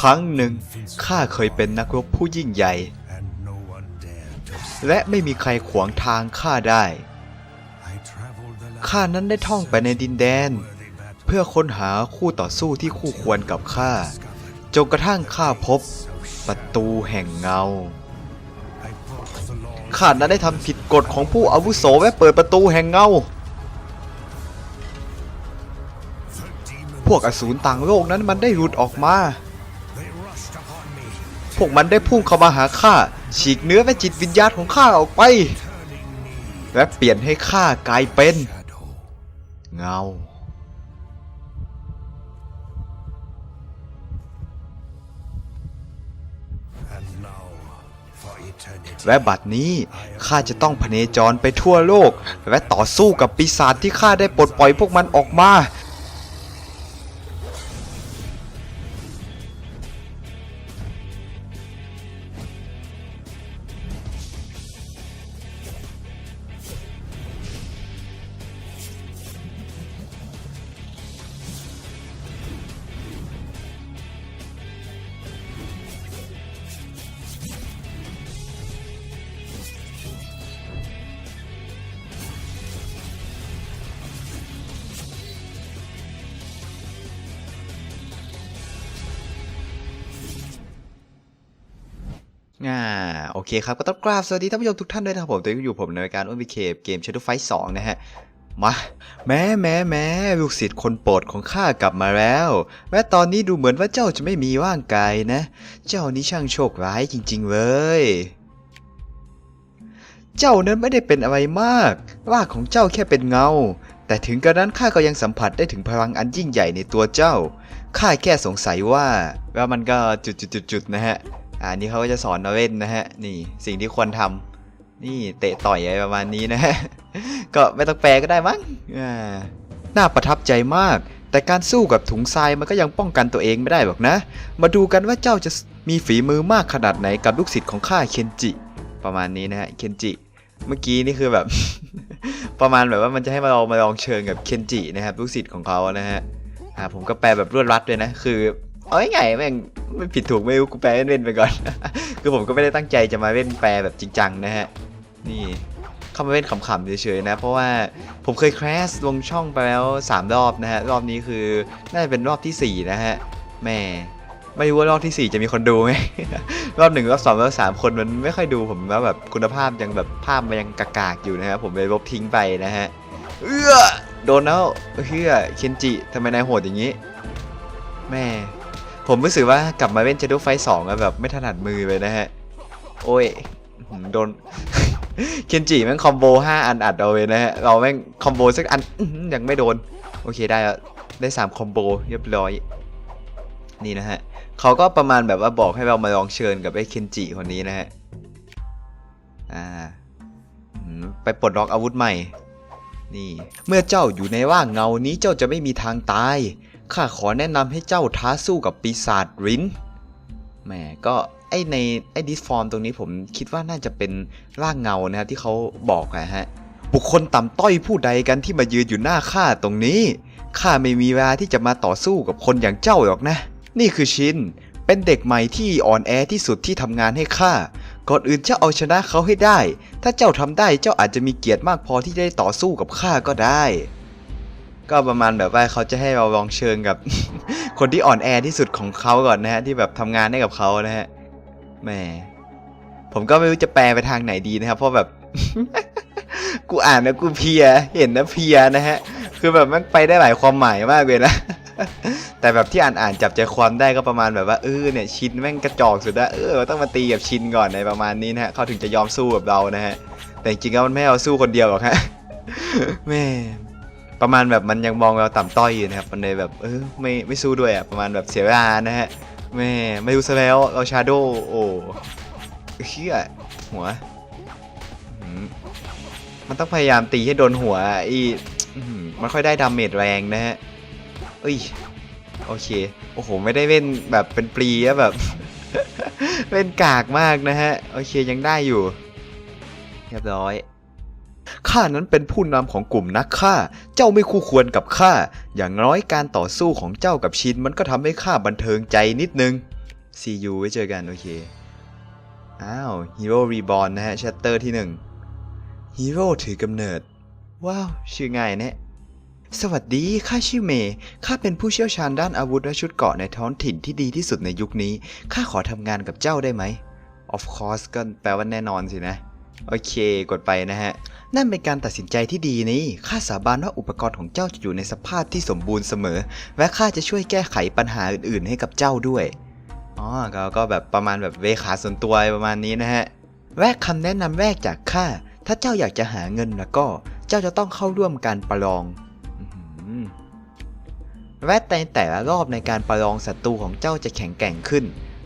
ครั้งหนึ่งข้าเคยเป็นนักรบผู้ยิ่งใหญ่ and no one dared to stop. และไม่มีใครขวางทางข้าได้ I traveled the land ข้านั้นได้ท่องไปในดินแดน worthy battle เพื่อค้นหาคู่ต่อสู้ที่คู่ควรกับข้าจนกระทั่งข้าพบประตูแห่งเงา I broke the law ข้านั้นได้ทำผิดกฎของผู้อาวุโสและเปิดประตูแห่งเงา พวกอสูรต่างโลกนั้นมันได้หลุดออกมา พวกมันได้พุ่งเข้ามาหาข้าฉีกเนื้อและจิตวิญญาณของข้าออกไป และเปลี่ยนให้ข้ากลายเป็น เงาและบัดนี้ข้าจะต้องพเนจรไปทั่วโลก และต่อสู้กับปีศาจที่ข้าได้ปลดปล่อยพวกมันออกมา อ่าโอเคครับ ก็ต้องกราบสวัสดีท่านผู้ชมทุกท่านด้วยนะครับผมตัวอยู่ผมในรายการอ้นวิเคเกม Shadow Fight 2 นะฮะ มาแม้แม้แม้ลูกศิษย์คนโปรดของข้ากลับมาแล้ว แม้ตอนนี้ดูเหมือนว่าเจ้าจะไม่มีร่างกายนะ เจ้านี่ช่างโชคร้ายจริง ๆ เลย เจ้านั้นไม่ได้เป็นอะไรมากร่าของเจ้าแค่เป็นเงา แต่ถึงกระนั้นข้าก็ยังสัมผัสได้ถึงพลังอันยิ่งใหญ่ในตัวเจ้าข้าแค่สงสัยว่า ว่ามันก็จุดๆๆนะฮะ อ่านี่เขาก็จะสอนเราเล่นนะฮะ นี่สิ่งที่ควรทำนี่เตะต่อยอะไรประมาณนี้นะฮะ ก็ไม่ต้องแปลก็ได้มั้งอ่าน่าประทับใจมาก แต่การสู้กับถุงทรายมันก็ยังป้องกันตัวเองไม่ได้หรอกนะ มาดูกันว่าเจ้าจะมีฝีมือมากขนาดไหนกับลูกศิษย์ของข้าเคนจิ ประมาณนี้นะฮะ เคนจิ เมื่อกี้นี่คือแบบ ประมาณแบบว่ามันจะให้มาลองมาลองเชิงกับเคนจินะครับลูกศิษย์ของเขานะฮะ อ่าผมก็แปลแบบรวดรัดเลยนะ คือ เอาง่ายๆแม่งไม่ผิดถูกไม่รู้กูแปลเล่นๆไปก่อน คือผมก็ไม่ได้ตั้งใจจะมาเล่นแปลแบบจริงจังนะฮะ นี่เข้ามาเล่นขำๆเฉยๆนะ เพราะว่าผมเคยแคสลงช่องไปแล้ว 3 รอบนะฮะ รอบนี้คือน่าจะเป็นรอบทีสี่4 นะฮะแม่ไม่รู้ว่ารอบทีสี่ 4 จะมีคนดูไหมรอบหนึ่งรอบสองรอบสามคนมันไม่ค่อยดูผมว่าแบบคุณภาพยังแบบภาพมันยังกากๆอยู่นะฮะผมเลยลบทิ้งไปนะฮะเอื้อโดนแล้วเฮือเคนจิทำไมนายโหดอย่างนี้ แม่ ผมรู้สึกว่ากลับมาเล่น Shadow Fight 2แล้วแบบไม่ถนัดมือเลยนะฮะ โอ้ยโดน เคนจิแม่งคอมโบ5อันอัดเอาเลยนะฮะ เราแม่งคอมโบสักอันยังไม่โดน โอเคได้แล้วได้3คอมโบเรียบร้อย นี่นะฮะเขาก็ประมาณแบบว่าบอกให้เรามาลองเชิญกับไอ้เคนจิคนนี้นะฮะ อ่าไปปลดล็อกอาวุธใหม่ นี่ เมื่อเจ้าอยู่ในร่างเงานี้เจ้าจะไม่มีทางตาย ข้าขอแนะนำให้เจ้าท้าสู้กับปีศาจรินแหมก็ไอในไอดิสฟอร์มตรงนี้ผมคิดว่าน่าจะเป็นร่างเงานะครับที่เขาบอกนะฮะ บุคคลต่ำต้อยผู้ใดกันที่มายืนอยู่หน้าข้าตรงนี้ข้าไม่มีเวลาที่จะมาต่อสู้กับคนอย่างเจ้าหรอกนะ นี่คือชินเป็นเด็กใหม่ที่อ่อนแอที่สุดที่ทำงานให้ข้าก่อนอื่นเจ้าเอาชนะเขาให้ได้ ถ้าเจ้าทำได้เจ้าอาจจะมีเกียรติมากพอที่จะได้ต่อสู้กับข้าก็ได้ ก็ประมาณแบบว่าเขาจะให้เราลองเชิญกับ คนที่อ่อนแอที่สุดของเขาก่อนนะฮะที่แบบทำงานให้กับเขานะฮะแหมผมก็ไม่รู้จะแปลไปทางไหนดีนะครับ เพราะแบบ กูอ่านนะกูเพีย เห็นนะเพียนะฮะ คือแบบมันไปได้หลายความหมายมากเลยนะแต่แบบที่อ่านอ่านจับใจความได้ก็ประมาณแบบว่าเออเนี่ยชินแม่งกระจอกสุดนะเออต้องมาตีกับชินก่อนในประมาณนี้นะฮะเขาถึงจะยอมสู้กับเรานะฮะแต่จริงๆแล้วมันไม่เอาสู้คนเดียวหรอกฮะแม่ ประมาณแบบมันยังมองเราต่ำต้อยอยู่นะครับ มันเลยแบบเออไม่ไม่สู้ด้วยอะประมาณแบบเสียเวลานะฮะแม่ไม่รู้ซะแล้วเราชาโดโอ้เฮียหัวมันต้องพยายามตีให้โดนหัวอีมันค่อยได้ดาเมจแรงนะฮะเอ้ยโอเค โอ้โห ไม่ได้เล่นแบบเป็นปรีอะแบบ เล่นกากมากนะฮะ โอเคยังได้อยู่ เรียบร้อย ข้านั้นเป็นผู้นำของกลุ่มนักฆ่า เจ้าไม่คู่ควรกับข้า อย่างน้อยการต่อสู้ของเจ้ากับชินมันก็ทำให้ข้าบันเทิงใจนิดนึง see you ไว้เจอกัน โอเค อ้าว Hero Reborn นะฮะ ชัตเตอร์ที่หนึ่ง Hero ถือกำเนิด ว้าว ชื่อง่ายแนะสวัสดี ข้าชื่อเมย์ ข้าเป็นผู้เชี่ยวชาญด้านอาวุธและชุดเกราะในท้องถิ่นที่ดีที่สุดในยุคนี้ ข้าขอทำงานกับเจ้าได้ไหม of course ก็แปลว่าแน่นอนสินะ โอเค กดไปนะฮะ นั่นเป็นการตัดสินใจที่ดีนี่ข้าสาบานว่าอุปกรณ์ของเจ้าจะอยู่ในสภาพที่สมบูรณ์เสมอ และข้าจะช่วยแก้ไขปัญหาอื่นๆ ให้กับเจ้าด้วย อ๋อก็ก็แบบประมาณแบบเวขาส่วนตัวประมาณนี้นะฮะแวกคำแนะนำแรกจากข้า ถ้าเจ้าอยากจะหาเงินแล้วก็ เจ้าจะต้องเข้าร่วมการประลองอื้อหือและในแต่ละรอบในการประลองศัตรูของเจ้าจะแข็งแกร่งขึ้น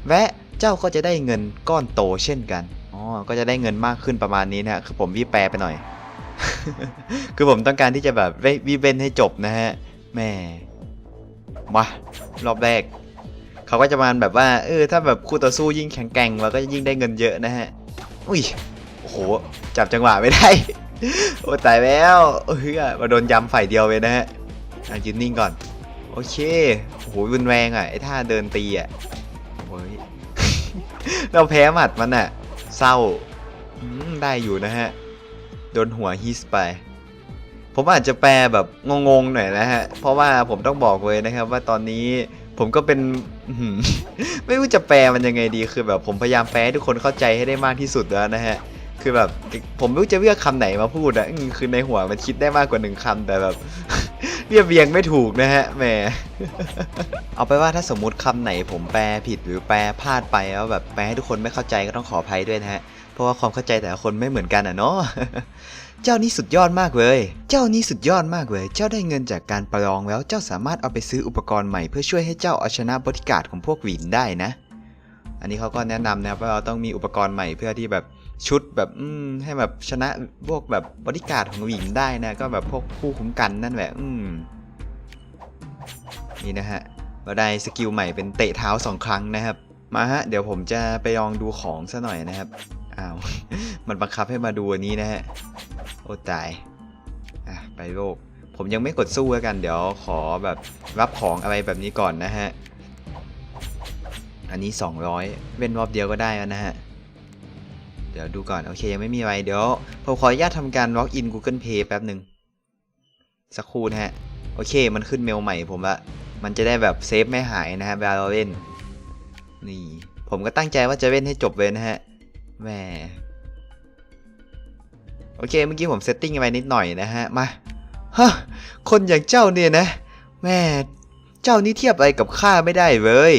และเจ้าก็จะได้เงินก้อนโตเช่นกัน อ๋อ ก็จะได้เงินมากขึ้นประมาณนี้นะคือผมวิแปลไปหน่อย คือผมต้องการที่จะแบบวิเวนให้จบนะฮะแม่มารอบแรก เขาก็จะมาแบบว่า เออ ถ้าแบบคู่ต่อสู้ยิ่งแข็งแกร่งเราก็ยิ่งได้เงินเยอะนะฮะ อุ้ย โอ้โห จับจังหวะไม่ได้ โอ้ตายแล้วเฮ้ยมาโดนยำฝ่ายเดียวเลยนะฮะอะยืนนิ่งก่อน โอเค โอ้โหรุนแรงอะ ไอ้ท่าเดินตีอะโอ้ย เราแพ้หมัดมันอะ เศร้าได้อยู่นะฮะ โดนหัวฮิสไป ผมอาจจะแปลแบบงงๆหน่อยนะฮะ เพราะว่าผมต้องบอกเลยนะครับ ว่าตอนนี้ผมก็เป็นไม่รู้จะแปลมันยังไงดีคือแบบผมพยายามแปลให้ทุกคนเข้าใจให้ได้มากที่สุดแล้วนะฮะ คือแบบผมไม่รู้จะเลือกคำไหนมาพูดอะคือในหัวมันคิดได้มากกว่าหนึ่งคำแต่แบบ เรียบเรียงไม่ถูกนะฮะแหม เอาไปว่าถ้าสมมุติคำไหนผมแปลผิดหรือแปลพลาดไปแล้วแบบแปลให้ทุกคนไม่เข้าใจก็ต้องขออภัยด้วยนะฮะ เพราะว่าความเข้าใจแต่ละคนไม่เหมือนกันอะเนาะ เจ้านี่สุดยอดมากเลย เจ้านี่สุดยอดมากเลย เจ้าได้เงินจากการประลองแล้ว เจ้าสามารถเอาไปซื้ออุปกรณ์ใหม่เพื่อช่วยให้เจ้าเอาชนะบริการของพวกหวินได้นะ อันนี้เขาก็แนะนำนะว่าเราต้องมีอุปกรณ์ใหม่เพื่อที่แบบ ชุดแบบอืมให้แบบชนะพวกแบบบริการของหวินได้นะก็แบบพวกผู้คุ้มกันนั่นแหละอืมนี่นะฮะเราได้สกิลใหม่เป็นเตะเท้าสองครั้งนะครับ มาฮะ เดี๋ยวผมจะไปลองดูของซะหน่อยนะครับอ้าว มันบังคับให้มาดูอันนี้นะฮะ โอ้ตาย อะ ไปโลก ผมยังไม่กดสู้แล้วกัน เดี๋ยวขอแบบรับของอะไรแบบนี้ก่อนนะฮะ อันนี้ 200 เว้นรอบเดียวก็ได้แล้วนะฮะ เดี๋ยวดูก่อน โอเคยังไม่มีอะไร เดี๋ยวผมขออนุญาตทำการ log in Google Pay แป๊บหนึ่งสักครู่นะฮะ โอเคมันขึ้นเมลใหม่ผมละมันจะได้แบบเซฟไม่หายนะฮะเวลาเราเล่น นี่ ผมก็ตั้งใจว่าจะเล่นให้จบเลยนะฮะแหมโอเคเมื่อกี้ผมเซตติ้งไว้นิดหน่อยนะฮะ มาฮะคนอย่างเจ้าเนี่ยนะแม่เจ้านี่เทียบอะไรกับข้าไม่ได้เลย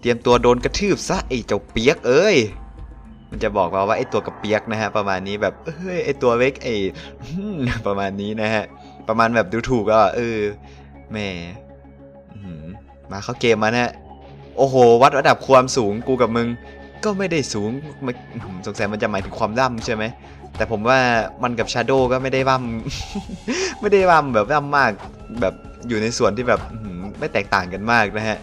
เตรียมตัวโดนกระทืบซะไอ้เจ้าเปียกเอ้ย มันจะบอกเราว่าไอตัวกระเปียกนะฮะประมาณนี้แบบเอ้ยไอตัวเล็กไอประมาณนี้นะฮะประมาณแบบดูถูกอะเออแหม่มาเข้าเกมมานะฮะโอ้โห วัดระดับความสูงกูกับมึง ก็ไม่ได้สูงสงสัยมันจะหมายถึงความร่ำใช่ไหมแต่ผมว่ามันกับชาโดก็ไม่ได้ร่ำไม่ได้ร่ำแบบร่ำมากแบบอยู่ในส่วนที่แบบไม่แตกต่างกันมากนะฮะ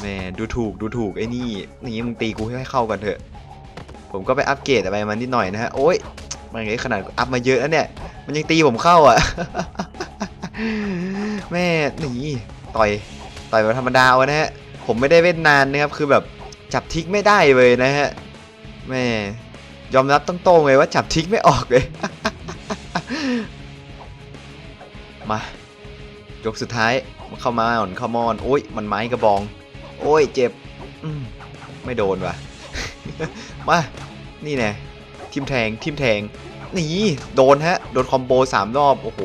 แหม่ดูถูกดูถูกไอ้นี่นี่มึงตีกูให้เข้ากันเถอะ ผมก็ไปอัปเกรดอะไรมานิดหน่อยนะฮะ โอ้ยมันไงขนาดอัพมาเยอะแล้วเนี่ย มันยังตีผมเข้าอะ แม่หนีต่อย ต่อยแบบธรรมดาเอานะฮะ ผมไม่ได้เล่นนานนะครับ คือแบบจับทิกไม่ได้เลยนะฮะ แม่ ยอมรับต้องโต้งเลยว่าจับทิกไม่ออกเลย มายกสุดท้ายเข้ามาอ่อนเข้ามอนโอ้ย มันไม้กระบอง โอ้ย เจ็บอืไม่โดนว่ะ มา นี่แน่ทิมแทงทิมแทงนี่โดนฮะ โดนคอมโบสามรอบ โอ้โห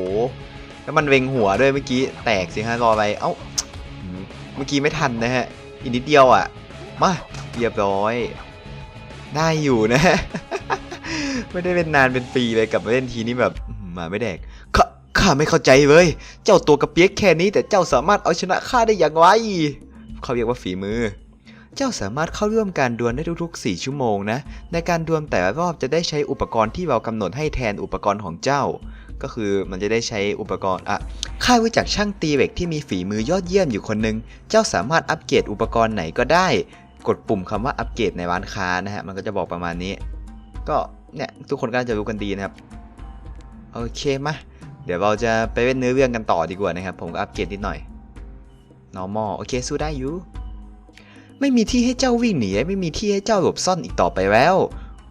แล้วมันเวงหัวด้วยเมื่อกี้ แตกสิฮะรออะไร เอ้า เมื่อกี้ไม่ทันนะฮะ อีกนิดเดียวอะ มา เรียบร้อย ได้อยู่นะไม่ได้เป็นนานเป็นปีเลยกลับมาเล่นทีนี้แบบมาไม่แดกข้าข้าไม่เข้าใจเลย เจ้าตัวกระเปียกแค่นี้แต่เจ้าสามารถเอาชนะข้าได้อย่างไรเขาเรียกว่าฝีมือ เจ้าสามารถเข้าร่วมการดวลได้ทุกๆ 4 ชั่วโมงนะ ในการดวลแต่ละรอบจะได้ใช้อุปกรณ์ที่เรากำหนดให้แทนอุปกรณ์ของเจ้า ก็คือมันจะได้ใช้อุปกรณ์อะข้ารู้จักช่างตีเหล็กที่มีฝีมือยอดเยี่ยมอยู่คนหนึ่งเจ้าสามารถอัปเกรดอุปกรณ์ไหนก็ได้ กดปุ่มคำว่าอัปเกรดในร้านค้านะฮะ มันก็จะบอกประมาณนี้ ก็เนี่ยทุกคนก็จะรู้กันดีนะครับ โอเคมาเดี๋ยวเราจะไปเล่นเนื้อเรื่องกันต่อดีกว่านะครับ ผมก็อัปเกรดนิดหน่อย normal โอเคสู้ได้อยู่ ไม่มีที่ให้เจ้าวิ่งหนีไม่มีที่ให้เจ้าหลบซ่อนอีกต่อไปแล้ว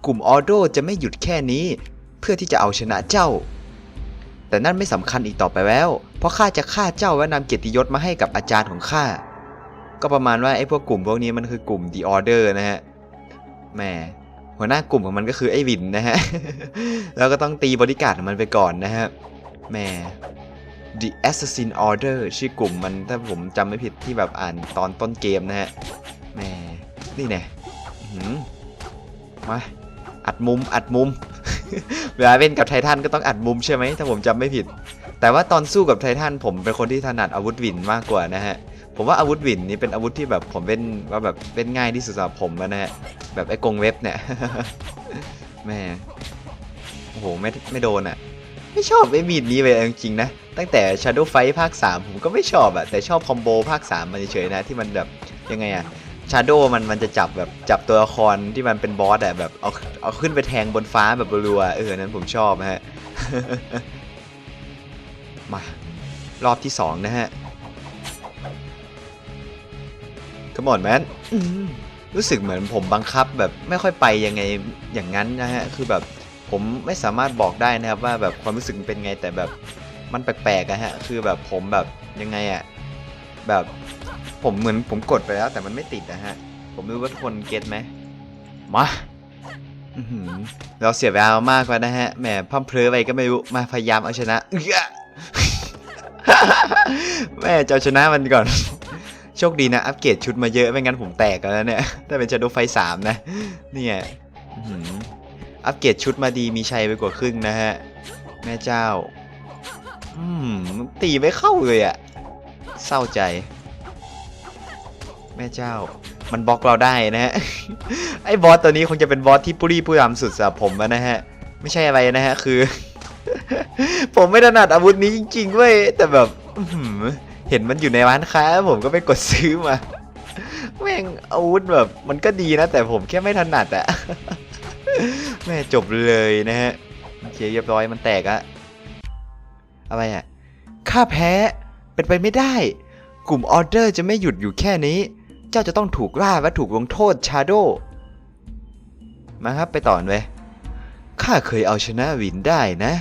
กลุ่มออโดจะไม่หยุดแค่นี้ เพื่อที่จะเอาชนะเจ้า แต่นั่นไม่สำคัญอีกต่อไปแล้ว เพราะข้าจะฆ่าเจ้าและนำเกียรติยศมาให้กับอาจารย์ของข้าก็ประมาณว่าไอ้พวกกลุ่มพวกนี้มันคือกลุ่ม The Order นะฮะแหมหัวหน้ากลุ่มของมันก็คือไอ้วินนะฮะ แล้วก็ต้องตีบริการของมันไปก่อนนะฮะแหม The Assassin Order ชื่อกลุ่มมันถ้าผมจำไม่ผิดที่แบบอ่านตอนต้นเกมนะฮะ แหมนี่แน่อื้อหือมาอัดมุมอัดมุม เวลาเล่นกับไททันก็ต้องอัดมุมใช่ไหมถ้าผมจำไม่ผิด แต่ว่าตอนสู้กับไททันผมเป็นคนที่ถนัดอาวุธวินมากกว่านะฮะผมว่าอาวุธวินนี่เป็นอาวุธที่แบบผมเล่นว่าแบบเล่นง่ายที่สุดสำหรับผมนะฮะแบบไอ้กงเว็บเนี่ยแม่โอ้โหไม่ไม่โดนอะ ไม่ชอบไอ้มีดนี้เลยจริงๆนะ ตั้งแต่ Shadow Fight ภาค 3 ผมก็ไม่ชอบอะแต่ชอบคอมโบภาค 3 มันเฉยๆนะที่มันแบบยังไงอะ Shadow มันมันจะจับแบบจับตัวละครที่มันเป็นบอสอะแบบเอาเอาขึ้นไปแทงบนฟ้าแบบรัวเออนั้นผมชอบฮะ มารอบที่2นะฮะ Come on man อืมรู้สึกเหมือนผมบังคับแบบไม่ค่อยไปยังไงอย่างนั้นนะฮะ คือแบบผมไม่สามารถบอกได้นะครับว่าแบบความรู้สึกเป็นไงแต่แบบมันแปลกๆอะฮะ คือแบบผมแบบยังไงอะ แบบผมเหมือนผมกดไปแล้ว แต่มันไม่ติดนะฮะ ผมรู้ว่าทุกคนเก็ตไหมมาเราเสียเวลามากกว่านะฮะแหมพั่มเพลอไปก็ไม่รู้มาพยายามเอาชนะแม่จะเอาชนะมันก่อน โชคดีนะ อัปเกรดชุดมาเยอะไม่งั้นผมแตกกันแล้วเนี่ยถ้าเป็น Shadow Fight 3นะเนี่ยอื้อหืออัปเกรดชุดมาดีมีชัยไปกว่าครึ่งนะฮะ แม่เจ้า อืมตีไม่เข้าเลยอะ เศร้าใจ แม่เจ้า มันบล็อกเราได้นะฮะ ไอ้บอสตัวนี้คงจะเป็นบอสที่ปุรีผู้ยำสุดสำหรับผมนะฮะ ไม่ใช่อะไรนะฮะ คือ ผมไม่ถนัดอาวุธนี้จริงๆเว้ย แต่แบบเห็นมันอยู่ในร้านค้า ผมก็ไปกดซื้อมา แม่งอาวุธแบบ มันก็ดีนะ แต่ผมแค่ไม่ถนัดอะแม่จบเลยนะฮะโอเคเรียบร้อยมันแตกอะอะไรอะข้าแพ้ เป็นไปไม่ได้ กลุ่มออเดอร์จะไม่หยุดอยู่แค่นี้ เจ้าจะต้องถูกล่าและถูกลงโทษชาโด มาครับไปต่อนเลยข้าเคยเอาชนะวินได้นะ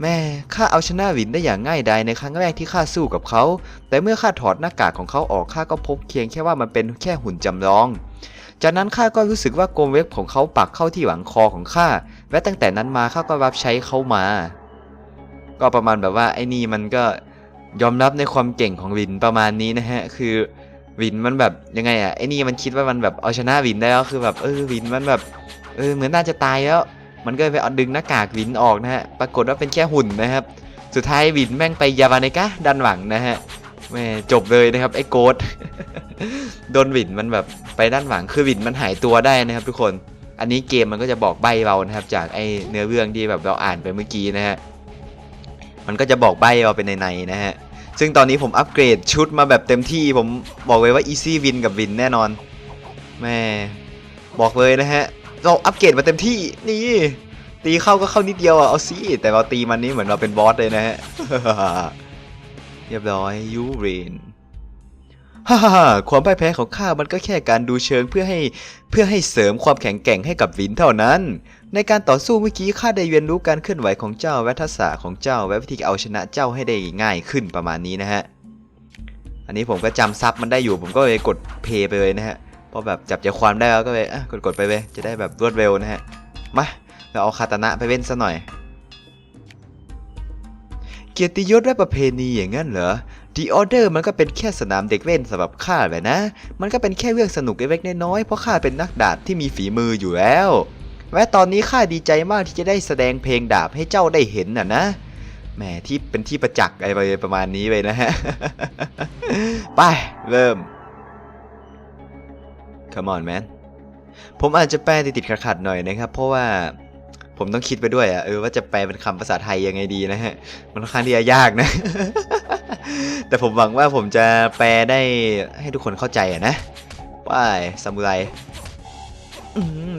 แม่ข้าเอาชนะวินได้อย่างง่ายดายในครั้งแรกที่ข้าสู้กับเขา แต่เมื่อข้าถอดหน้ากากของเขาออกข้าก็พบเพียงแค่ว่ามันเป็นแค่หุ่นจำลองจากนั้นข้าก็รู้สึกว่าโกมเว็บของเขาปักเข้าที่หลังคอของข้า และตั้งแต่นั้นมาข้าก็รับใช้เขามา ก็ประมาณแบบว่าไอ้นี่มันก็ ยอมรับในความเก่งของวินประมาณนี้นะฮะ คือวินมันแบบยังไงอะไอ้นี่มันคิดว่ามันแบบเอาชนะวินได้แล้วคือแบบเออวินมันแบบเออเหมือนน่าจะตายแล้ว มันก็ไปเอาดึงหน้ากากวินออกนะฮะ ปรากฏว่าเป็นแค่หุ่นนะครับ สุดท้ายวินแม่งไปยาวาเนกะดันหวังนะฮะแม่จบเลยนะครับไอ้โกดโดนวินมันแบบไปด้านหวังคือวินมันหายตัวได้นะครับ ทุกคน อันนี้เกมมันก็จะบอกใบเรานะครับ จากไอ้เนื้อเรื่องที่แบบเราอ่านไปเมื่อกี้นะฮะ มันก็จะบอกใบเอาเป็นในๆนะฮะ ซึ่งตอนนี้ผมอัปเกรดชุดมาแบบเต็มที่ผมบอกเลยว่า Easy Win กับวินแน่นอนแม่บอกเลยนะฮะ เราอัปเกรดมาเต็มที่นี่ตีเข้าก็เข้านิดเดียวอะเอาซี่แต่เราตีมันนี่เหมือนเราเป็นบอสเลยนะฮะเรียบร้อยยูเรน ฮ่าฮ่าความพ่ายแพ้ของข้ามันก็แค่การดูเชิงเพื่อให้เพื่อให้เสริมความแข็งแกร่งให้กับวินเท่านั้น ในการต่อสู้เมื่อกี้ข้าได้เรียนรู้การเคลื่อนไหวของเจ้าและทักษะของเจ้าและวิธีเอาชนะเจ้าให้ได้ง่ายขึ้นประมาณนี้นะฮะ อันนี้ผมก็จำซับมันได้อยู่ผมก็เลยกดเพย์ไปเลยนะฮะเพราะแบบจับใจความได้แล้วก็เลยกดกดไปเลยจะได้แบบรวดเร็วนะฮะมาเราเอาคาตานะไปเว้นซะหน่อย เกียรติยศและประเพณีอย่างนั้นเหรอ The Order มันก็เป็นแค่สนามเด็กเล่นสำหรับข้าแหละนะ มันก็เป็นแค่เรื่องสนุกเล็กๆน้อยๆเพราะข้าเป็นนักดาบที่มีฝีมืออยู่แล้วและตอนนี้ข้าดีใจมากที่จะได้แสดงเพลงดาบให้เจ้าได้เห็นน่ะนะแหมที่เป็นที่ประจักษ์อะไรประมาณนี้เลยนะฮะไปเริ่ม Come on man ผมอาจจะแปลติดๆขัดๆหน่อยนะครับ เพราะว่า ผมต้องคิดไปด้วยอะเออว่าจะแปลเป็นคำภาษาไทยยังไงดีนะฮะ มันค่อนข้างที่จะยากนะ แต่ผมหวังว่าผมจะแปลได้ให้ทุกคนเข้าใจอะนะว่ายซามูไร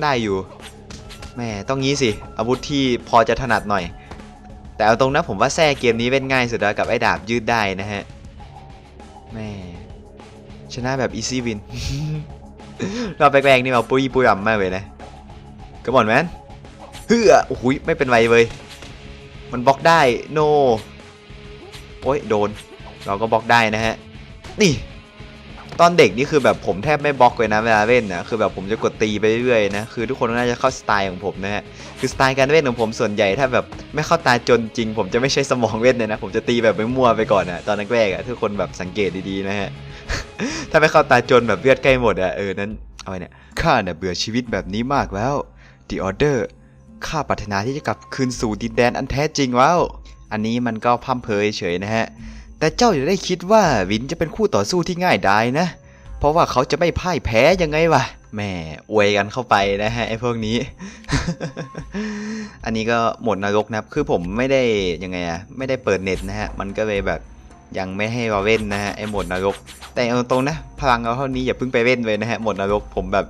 ได้อยู่แม่ต้องงี้สิ อาวุธที่พอจะถนัดหน่อย แต่เอาตรงนะผมว่าแท่เกมนี้เป็นง่ายสุดแล้วกับไอ้ดาบยืดได้นะฮะแม่ชนะแบบอีซี่วินรอบแรกๆนี่เราปุยปุยอ่ำมากเลยนะก็บอกแมน เฮือโอ้โหยไม่เป็นไรเลยมันบล็อกได้โนโอ้ยโดน เราก็บล็อกได้นะฮะ นี่ ตอนเด็กนี่คือแบบผมแทบไม่บล็อกเลยนะเวลาเล่นนะคือแบบผมจะกดตีไปเรื่อยๆนะคือทุกคนน่าจะเข้าสไตล์ของผมนะฮะคือสไตล์การเล่นของผมส่วนใหญ่ถ้าแบบไม่เข้าตาจนจริง ผมจะไม่ใช้สมองเล่นเลยนะผมจะตีแบบไม่มั่วไปก่อนนะตอนแรกๆอะทุกคนแบบสังเกตดีๆนะฮะถ้าไม่เข้าตาจนแบบเลือดใกล้หมดอะเออนั้นเอาไว้เนี่ยข้าเนี่ยเบื่อชีวิตแบบนี้มากแล้ว The Order ข้าปรารถนาที่จะกลับคืนสู่ดินแดนอันแท้จริงแล้ว อันนี้มันก็พร่ำเพยเฉยนะฮะ แต่เจ้าอย่าได้คิดว่าวินจะเป็นคู่ต่อสู้ที่ง่ายดายนะ เพราะว่าเขาจะไม่พ่ายแพ้ยังไงวะแหม่อวยกันเข้าไปนะฮะไอ้พวกนี้ อันนี้ก็หมดนรกนะครับ คือผมไม่ได้ยังไงอะไม่ได้เปิดเน็ตนะฮะ มันก็เลยแบบยังไม่ให้เราเล่นนะฮะไอ้หมดนรก แต่เอาตรงนะ พลังเราเท่านี้อย่าเพิ่งไปเล่นเลยนะฮะหมดนรกผมแบบ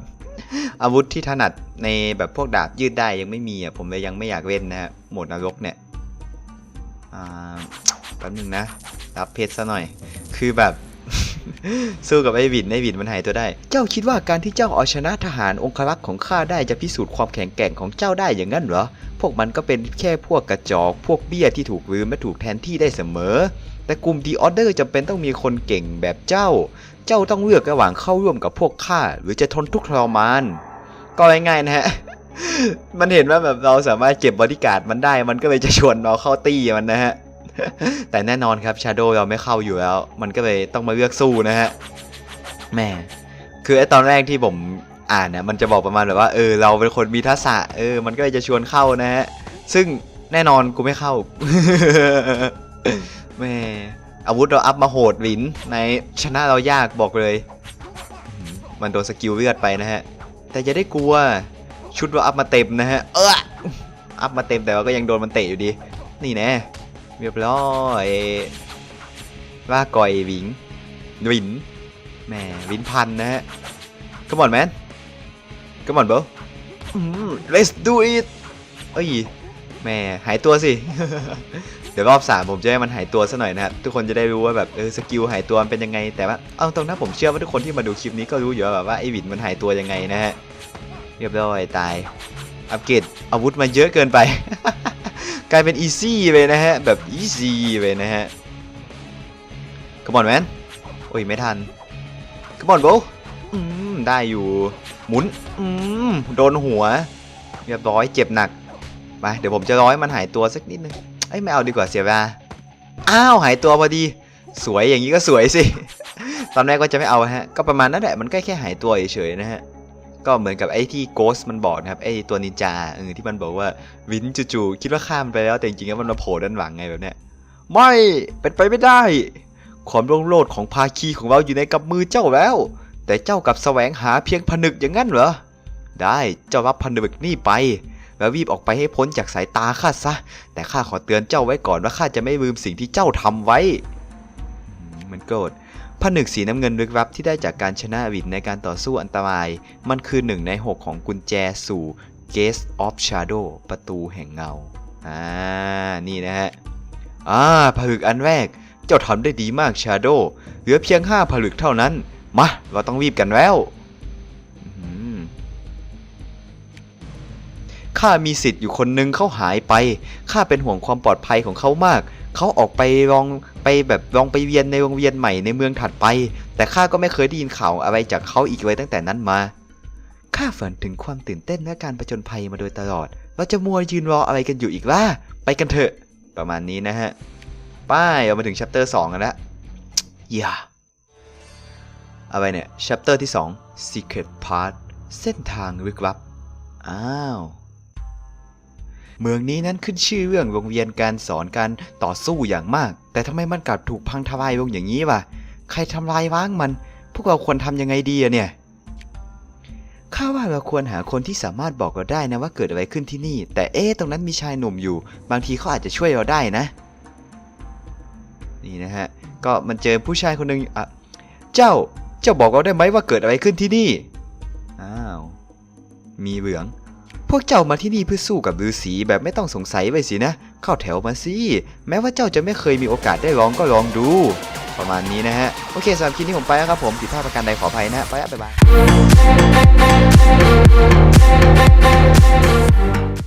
อาวุธที่ถนัดในแบบพวกดาบยืดได้ยังไม่มีอะผมเลยยังไม่อยากเล่นนะฮะหมดนรกเนี่ยอ่าแป๊บนึงนะ รับเพชรซะหน่อย คือแบบ สู้กับไอ้วินไอ้วินมันหายตัวได้ เจ้าคิดว่าการที่เจ้าเอาชนะทหารองครักษ์ของข้าได้จะพิสูจน์ความแข็งแกร่งของเจ้าได้อย่างนั้นเหรอ พวกมันก็เป็นแค่พวกกระจอก พวกเบี้ยที่ถูกลืมและถูกแทนที่ได้เสมอ แต่กลุ่มดีออเดอร์จำเป็นต้องมีคนเก่งแบบเจ้า เจ้าต้องเลือกระหว่างเข้าร่วมกับพวกข้าหรือจะทนทุกข์ทรมาน ก็ง่ายๆนะฮะมันเห็นว่าแบบเราสามารถเก็บบอดี้การ์ดมันได้ มันก็เลยจะชวนเราเข้าตี้มันนะฮะ แต่แน่นอนครับชาโดเราไม่เข้าอยู่แล้ว มันก็เลยต้องมาเลือกสู้นะฮะแม่คือไอตอนแรกที่ผมอ่านเนี่ยมันจะบอกประมาณแบบว่าเออเราเป็นคนมีทักษะเออมันก็เลยจะชวนเข้านะฮะซึ่งแน่นอนกูไม่เข้าแม่อาวุธเราอัพมาโหดหวินในชนะเรายากบอกเลย มันโดนสกิลเลือดไปนะฮะ แต่อย่าได้กลัวชุดเราอัพมาเต็มนะฮะเอออัพมาเต็มแต่ว่าก็ยังโดนมันเตะอยู่ดี นี่แน่ เรียบร้อยว่าก่อยวิงวินแหมวินพันนะฮะ come on man come on bro อืม let's do it เอ้ยแหม่หายตัวสิ เดี๋ยวรอบสามผมจะให้มันหายตัวซะหน่อยนะครับ ทุกคนจะได้รู้ว่าแบบเออสกิลหายตัวมันเป็นยังไง แต่ว่าเอาตรงนะผมเชื่อว่าทุกคนที่มาดูคลิปนี้ก็รู้อยู่แล้วแบบว่าไอวินมันหายตัวยังไงนะฮะ เรียบร้อยตาย อัปเกรดอาวุธมาเยอะเกินไป กลายเป็นอีซี่ไปนะฮะ แบบอีซี่ไปนะฮะกระบอกแมนโอ้ย ไม่ทันกระบอกโบอืม ได้อยู่ หมุน อืม โดนหัว เรียบร้อยเจ็บหนักไปเดี๋ยวผมจะร้อยมันหายตัวสักนิดนึงเอ้ยไม่เอาดีกว่าเสียเวลาอ้าวหายตัวพอดี สวยอย่างนี้ก็สวยสิ ตอนแรกก็จะไม่เอาฮะ ก็ประมาณนั้นแหละมันก็แค่หายตัวเฉยๆนะฮะ ก็เหมือนกับไอ้ที่โกสมันบอกนะครับไอ้ตัวนินจาเออที่มันบอกว่าวินจู่ๆคิดว่าข้ามไปแล้วแต่จริงๆแล้วมันมาโผล่ด้านหลังไงแบบเนี้ยไม่เป็นไปไม่ได้ ความรุ่งโรจน์ของภาคีของเราอยู่ในกับมือเจ้าแล้ว แต่เจ้ากลับแสวงหาเพียงผนึกอย่างนั้นเหรอได้เจ้ารับผนึกนี่ไป แล้วรีบออกไปให้พ้นจากสายตาข้าซะ แต่ข้าขอเตือนเจ้าไว้ก่อนว่าข้าจะไม่ลืมสิ่งที่เจ้าทำไว้มันโกรธ ผนึกสีน้ำเงินลึกลับที่ได้จากการชนะวินในการต่อสู้อันตราย มันคือหนึ่งใน 6 ของกุญแจสู่ Gate of Shadow ประตูแห่งเงา อ่า นี่นะฮะ อ่า ผลึกอันแรก เจ้าทำได้ดีมาก Shadow เหลือเพียง 5 ผลึกเท่านั้น มา เราต้องรีบกันแล้วข้ามีสิทธิ์อยู่คนหนึ่งเขาหายไป ข้าเป็นห่วงความปลอดภัยของเขามาก เขาออกไปลองไปแบบลองไปเวียนในวงเวียนใหม่ในเมืองถัดไป แต่ข้าก็ไม่เคยได้ยินข่าวอะไรจากเขาอีกเลยตั้งแต่นั้นมา ข้าฝันถึงความตื่นเต้นและการประจนภัยมาโดยตลอด เราจะมัวยืนรออะไรกันอยู่อีกล่ะ ไปกันเถอะ ประมาณนี้นะฮะ ป้ายเอามาถึง chapter 2กันแล้วอย่าอะไรเนี่ย chapter ที่ 2 secret part เส้นทางลึกลับ อ้าว เมืองนี้นั้นขึ้นชื่อเรื่องโรงเรียนการสอนการต่อสู้อย่างมาก แต่ทำไมมันกลับถูกพังทลายลงอย่างนี้วะ ใครทำลายว้างมัน พวกเราควรทำยังไงดีอะเนี่ย ข้าว่าเราควรหาคนที่สามารถบอกเราได้นะว่าเกิดอะไรขึ้นที่นี่ แต่เอ๊ะตรงนั้นมีชายหนุ่มอยู่ บางทีเขาอาจจะช่วยเราได้นะ นี่นะฮะ ก็มันเจอผู้ชายคนหนึ่งอะ เจ้า เจ้าบอกเราได้ไหมว่าเกิดอะไรขึ้นที่นี่ อ้าว มีเหลือง พวกเจ้ามาที่นี่เพื่อสู้กับฤาษีแบบไม่ต้องสงสัยไปสินะ เข้าแถวมาสิ แม้ว่าเจ้าจะไม่เคยมีโอกาสได้ลองก็ลองดู ประมาณนี้นะฮะ โอเคสำหรับคลิปนี้ผมไปแล้วครับผมผิดพลาดประการใดขออภัยนะไปแล้วบ๊ายบาย